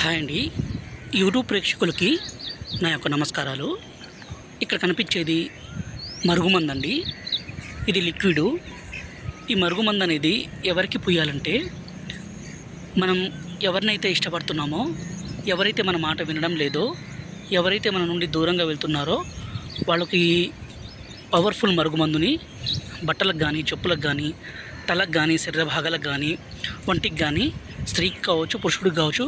Hi అండి. YouTube ప్రేక్షకులకి నా యొక్క నమస్కారాలు. ఇక్కడ కనిపించేది మరుగుమందండి. ఇది లిక్విడ్. ఈ మరుగుమందు అనేది ఎవరికి పుయ్యాలంటే మనం ఎవరినైతే ఇష్టపడుతున్నామో ఎవరైతే మన మాట వినడం లేదో ఎవరైతే మన నుండి దూరంగా వెళ్తున్నారో వాళ్ళకి పవర్ఫుల్ మరుగుమందుని బట్టలకు కానీ చెప్పులకు కానీ తలకు కానీ శరీర భాగాలకు కానీ ఒంటికి కానీ స్త్రీకి కావచ్చు పురుషుడికి కావచ్చు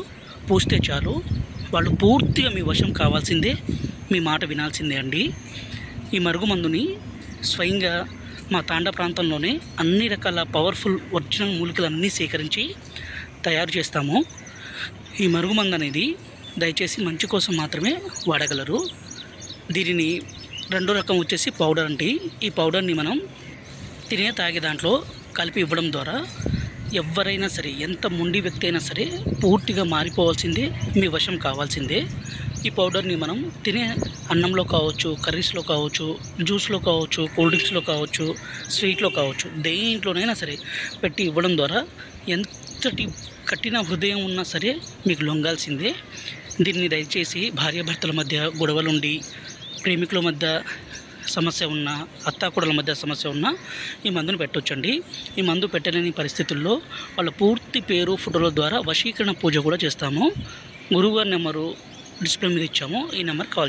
పూస్తే చాలు. వాళ్ళు పూర్తిగా మీ వశం కావాల్సిందే మీ మాట వినాల్సిందే అండి. ఈ మరుగుమందుని స్వయంగా మా తాండ ప్రాంతంలోనే అన్ని రకాల పవర్ఫుల్ ఒరిజినల్ మూలికలన్నీ సేకరించి తయారు చేస్తాము. ఈ మరుగుమందు అనేది దయచేసి మంచి కోసం మాత్రమే వాడగలరు. దీనిని రెండో రకం వచ్చేసి పౌడర్ అండి. ఈ పౌడర్ని మనం తినే తాగే దాంట్లో కలిపి ఇవ్వడం ద్వారా ఎవరైనా సరే ఎంత మొండి వ్యక్తి అయినా సరే పూర్తిగా మారిపోవాల్సిందే మీ వశం కావాల్సిందే. ఈ పౌడర్ని మనం తినే అన్నంలో కావచ్చు కర్రీస్లో కావచ్చు జ్యూస్లో కావచ్చు కూల్ డ్రింక్స్లో కావచ్చు స్వీట్లో కావచ్చు దేంట్లోనైనా సరే పెట్టి ఇవ్వడం ద్వారా ఎంతటి కఠిన హృదయం ఉన్నా సరే మీకు లొంగాల్సిందే. దీన్ని దయచేసి భార్యాభర్తల మధ్య గొడవలుండి ప్రేమికుల మధ్య సమస్య ఉన్న అత్తాకూడల మధ్య సమస్య ఉన్న ఈ మందును పెట్టొచ్చండి. ఈ మందు పెట్టలేని పరిస్థితుల్లో వాళ్ళ పూర్తి పేరు ఫోటోల ద్వారా వశీకరణ పూజ కూడా చేస్తాము. గురువుగారి నెంబరు డిస్ప్లే మీద ఇచ్చాము. ఈ నెంబర్ కాల్ చేయండి.